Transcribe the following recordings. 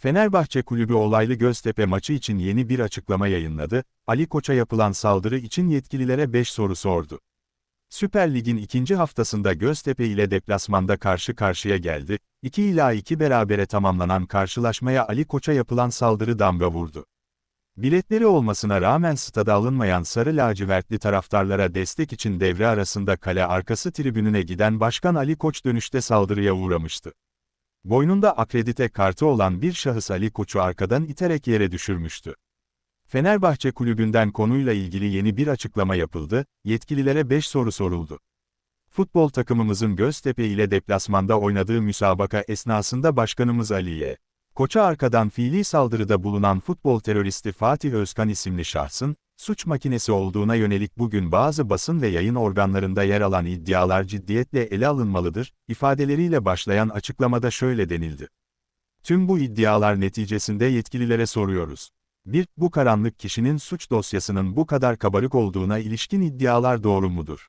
Fenerbahçe Kulübü olaylı Göztepe maçı için yeni bir açıklama yayınladı, Ali Koç'a yapılan saldırı için yetkililere 5 soru sordu. Süper Lig'in ikinci haftasında Göztepe ile deplasmanda karşı karşıya geldi, 2 ila 2 berabere tamamlanan karşılaşmaya Ali Koç'a yapılan saldırı damga vurdu. Biletleri olmasına rağmen stada alınmayan sarı lacivertli taraftarlara destek için devre arasında kale arkası tribününe giden Başkan Ali Koç dönüşte saldırıya uğramıştı. Boynunda akredite kartı olan bir şahıs Ali Koç'u arkadan iterek yere düşürmüştü. Fenerbahçe kulübünden konuyla ilgili yeni bir açıklama yapıldı, yetkililere 5 soru soruldu. Futbol takımımızın Göztepe ile deplasmanda oynadığı müsabaka esnasında Başkanımız Ali'ye, Koça arkadan fiili saldırıda bulunan futbol teröristi Fatih Özkan isimli şahsın, suç makinesi olduğuna yönelik bugün bazı basın ve yayın organlarında yer alan iddialar ciddiyetle ele alınmalıdır, ifadeleriyle başlayan açıklamada şöyle denildi. Tüm bu iddialar neticesinde yetkililere soruyoruz. 1. Bu karanlık kişinin suç dosyasının bu kadar kabarık olduğuna ilişkin iddialar doğru mudur?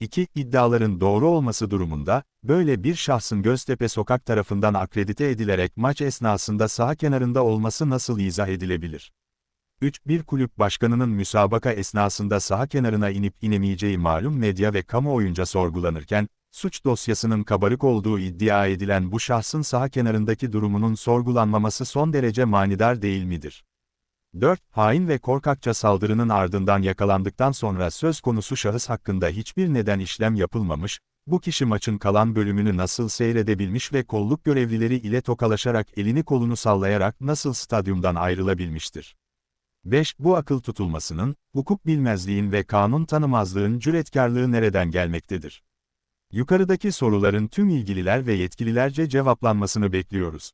2. İddiaların doğru olması durumunda, böyle bir şahsın Göztepe Sokak tarafından akredite edilerek maç esnasında saha kenarında olması nasıl izah edilebilir? 3. Bir kulüp başkanının müsabaka esnasında saha kenarına inip inemeyeceği malum medya ve kamuoyunca sorgulanırken, suç dosyasının kabarık olduğu iddia edilen bu şahsın saha kenarındaki durumunun sorgulanmaması son derece manidar değil midir? 4. Hain ve korkakça saldırının ardından yakalandıktan sonra söz konusu şahıs hakkında hiçbir neden işlem yapılmamış, bu kişi maçın kalan bölümünü nasıl seyredebilmiş ve kolluk görevlileri ile tokalaşarak elini kolunu sallayarak nasıl stadyumdan ayrılabilmiştir? 5. Bu akıl tutulmasının, hukuk bilmezliğin ve kanun tanımazlığın cüretkarlığı nereden gelmektedir? Yukarıdaki soruların tüm ilgililer ve yetkililerce cevaplanmasını bekliyoruz.